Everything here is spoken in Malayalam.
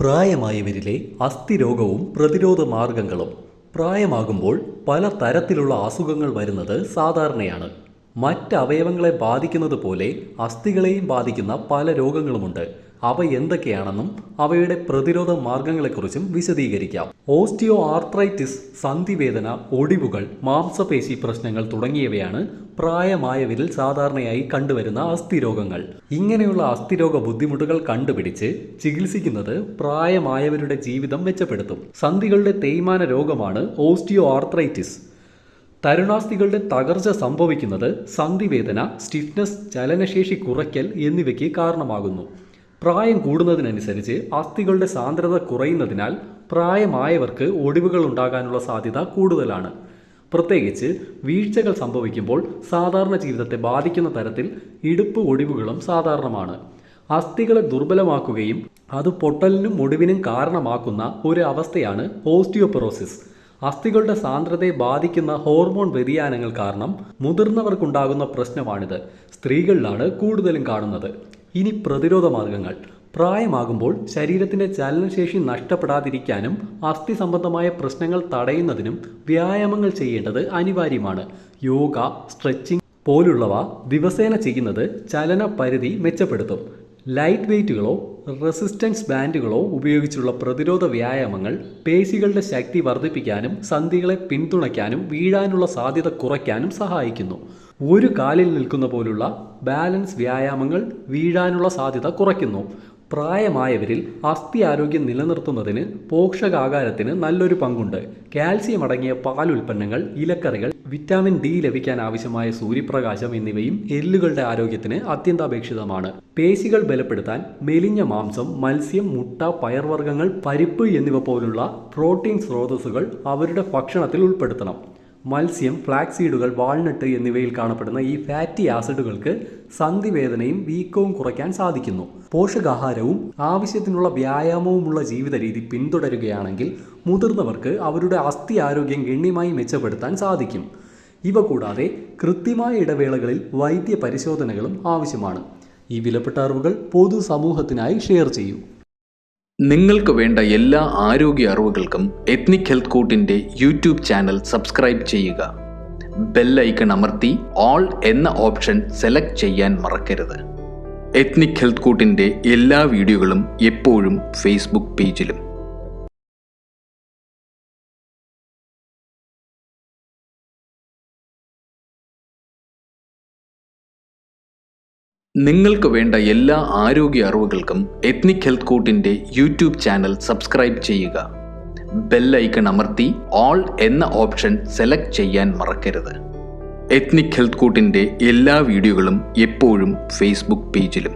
പ്രായമായവരിലെ അസ്ഥിരോഗവും പ്രതിരോധ മാർഗങ്ങളും പ്രായമാകുമ്പോൾ പല തരത്തിലുള്ള അസുഖങ്ങൾ വരുന്നത് സാധാരണയാണ്. മറ്റ് അവയവങ്ങളെ ബാധിക്കുന്നത് പോലെ അസ്ഥികളെയും ബാധിക്കുന്ന പല രോഗങ്ങളുമുണ്ട്. അവ എന്തൊക്കെയാണെന്നും അവയുടെ പ്രതിരോധ മാർഗങ്ങളെക്കുറിച്ചും വിശദീകരിക്കാം. ഓസ്റ്റിയോ ആർത്രൈറ്റിസ് സന്ധിവേദന ഒടിവുകൾ മാംസപേശി പ്രശ്നങ്ങൾ തുടങ്ങിയവയാണ് പ്രായമായവരിൽ സാധാരണയായി കണ്ടുവരുന്ന അസ്ഥിരോഗങ്ങൾ. ഇങ്ങനെയുള്ള അസ്ഥിരോഗ ബുദ്ധിമുട്ടുകൾ കണ്ടുപിടിച്ച് ചികിത്സിക്കുന്നത് പ്രായമായവരുടെ ജീവിതം മെച്ചപ്പെടുത്തും. സന്ധികളുടെ തേയ്മാന രോഗമാണ് ഓസ്റ്റിയോ ആർത്രൈറ്റിസ് തരുണാസ്ഥികളുടെ തകർച്ച സംഭവിക്കുന്നത് സന്ധിവേദന സ്റ്റിഫ്നെസ് ചലനശേഷി കുറയ്ക്കൽ എന്നിവയ്ക്ക് കാരണമാകുന്നു. പ്രായം കൂടുന്നതിനനുസരിച്ച് അസ്ഥികളുടെ സാന്ദ്രത കുറയുന്നതിനാൽ പ്രായമായവർക്ക് ഒടിവുകൾ ഉണ്ടാകാനുള്ള സാധ്യത കൂടുതലാണ്. പ്രത്യേകിച്ച് വീഴ്ചകൾ സംഭവിക്കുമ്പോൾ സാധാരണ ജീവിതത്തെ ബാധിക്കുന്ന തരത്തിൽ ഇടുപ്പ് ഒടിവുകളും സാധാരണമാണ്. അസ്ഥികളെ ദുർബലമാക്കുകയും അത് പൊട്ടലിനും ഒടിവിനും കാരണമാക്കുന്ന ഒരു അവസ്ഥയാണ് ഓസ്റ്റിയോപൊറോസിസ്. അസ്ഥികളുടെ സാന്ദ്രതയെ ബാധിക്കുന്ന ഹോർമോൺ വ്യതിയാനങ്ങൾ കാരണം മുതിർന്നവർക്കുണ്ടാകുന്ന പ്രശ്നമാണിത്. സ്ത്രീകളിലാണ് കൂടുതലും കാണുന്നത്. ഇനി പ്രതിരോധ മാർഗങ്ങൾ. പ്രായമാകുമ്പോൾ ശരീരത്തിന്റെ ചലനശേഷി നഷ്ടപ്പെടാതിരിക്കാനും അസ്ഥി സംബന്ധമായ പ്രശ്നങ്ങൾ തടയുന്നതിനും വ്യായാമങ്ങൾ ചെയ്യേണ്ടത് അനിവാര്യമാണ്. യോഗ സ്ട്രെച്ചിങ് പോലുള്ളവ ദിവസേന ചെയ്യുന്നത് ചലന പരിധി മെച്ചപ്പെടുത്തും. ലൈറ്റ് വെയ്റ്റുകളോ റെസിസ്റ്റൻസ് ബാൻഡുകളോ ഉപയോഗിച്ചുള്ള പ്രതിരോധ വ്യായാമങ്ങൾ പേശികളുടെ ശക്തി വർദ്ധിപ്പിക്കാനും സന്ധികളെ പിന്തുണയ്ക്കാനും വീഴാനുള്ള സാധ്യത കുറയ്ക്കാനും സഹായിക്കുന്നു. ഒരു കാലിൽ നിൽക്കുന്ന പോലുള്ള ബാലൻസ് വ്യായാമങ്ങൾ വീഴാനുള്ള സാധ്യത കുറയ്ക്കുന്നു. പ്രായമായവരിൽ അസ്ഥി ആരോഗ്യം നിലനിർത്തുന്നതിന് പോഷകാഹാരത്തിന് നല്ലൊരു പങ്കുണ്ട്. കാൽസ്യം അടങ്ങിയ പാൽ ഉൽപ്പന്നങ്ങൾ ഇലക്കറികൾ വിറ്റാമിൻ ഡി ലഭിക്കാൻ ആവശ്യമായ സൂര്യപ്രകാശം എന്നിവയും എല്ലുകളുടെ ആരോഗ്യത്തിന് അത്യന്താപേക്ഷിതമാണ്. പേശികൾ ബലപ്പെടുത്താൻ മെലിഞ്ഞ മാംസം മത്സ്യം മുട്ട പയർവർഗങ്ങൾ പരിപ്പ് എന്നിവ പോലുള്ള പ്രോട്ടീൻ സ്രോതസ്സുകൾ അവരുടെ ഭക്ഷണത്തിൽ ഉൾപ്പെടുത്തണം. മത്സ്യം ഫ്ലാക്സീഡുകൾ വാൾനട്ട് എന്നിവയിൽ കാണപ്പെടുന്ന ഈ ഫാറ്റി ആസിഡുകൾക്ക് സന്ധിവേദനയും വീക്കവും കുറയ്ക്കാൻ സാധിക്കുന്നു. പോഷകാഹാരവും ആവശ്യത്തിനുള്ള വ്യായാമവുമുള്ള ജീവിത രീതി പിന്തുടരുകയാണെങ്കിൽ മുതിർന്നവർക്ക് അവരുടെ അസ്ഥി ആരോഗ്യം ഗണ്യമായി മെച്ചപ്പെടുത്താൻ സാധിക്കും. ഇവ കൂടാതെ കൃത്യമായ ഇടവേളകളിൽ വൈദ്യ പരിശോധനകളും ആവശ്യമാണ്. ഈ വിലപ്പെട്ട അറിവുകൾ പൊതു സമൂഹത്തിനായി ഷെയർ ചെയ്യൂ. നിങ്ങൾക്ക് വേണ്ട എല്ലാ ആരോഗ്യ അറിവുകൾക്കും എത്നിക് ഹെൽത്ത് കൂട്ടിന്റെ യൂട്യൂബ് ചാനൽ സബ്സ്ക്രൈബ് ചെയ്യുക. ബെല്ലൈക്കൺ അമർത്തി ഓൾ എന്ന ഓപ്ഷൻ സെലക്ട് ചെയ്യാൻ മറക്കരുത്. എത്നിക് ഹെൽത്ത് കൂട്ടിന്റെ എല്ലാ വീഡിയോകളും എപ്പോഴും ഫേസ്ബുക്ക് പേജിലും. നിങ്ങൾക്ക് വേണ്ട എല്ലാ ആരോഗ്യ അറിവുകൾക്കും എത്നിക് ഹെൽത്ത് കൂട്ടിന്റെ യൂട്യൂബ് ചാനൽ സബ്സ്ക്രൈബ് ചെയ്യുക. ബെൽ ഐക്കൺ അമർത്തി ഓൾ എന്ന ഓപ്ഷൻ സെലക്ട് ചെയ്യാൻ മറക്കരുത്. എത്നിക് ഹെൽത്ത് കോട്ടിന്റെ എല്ലാ വീഡിയോകളും എപ്പോഴും ഫേസ്ബുക്ക് പേജിലും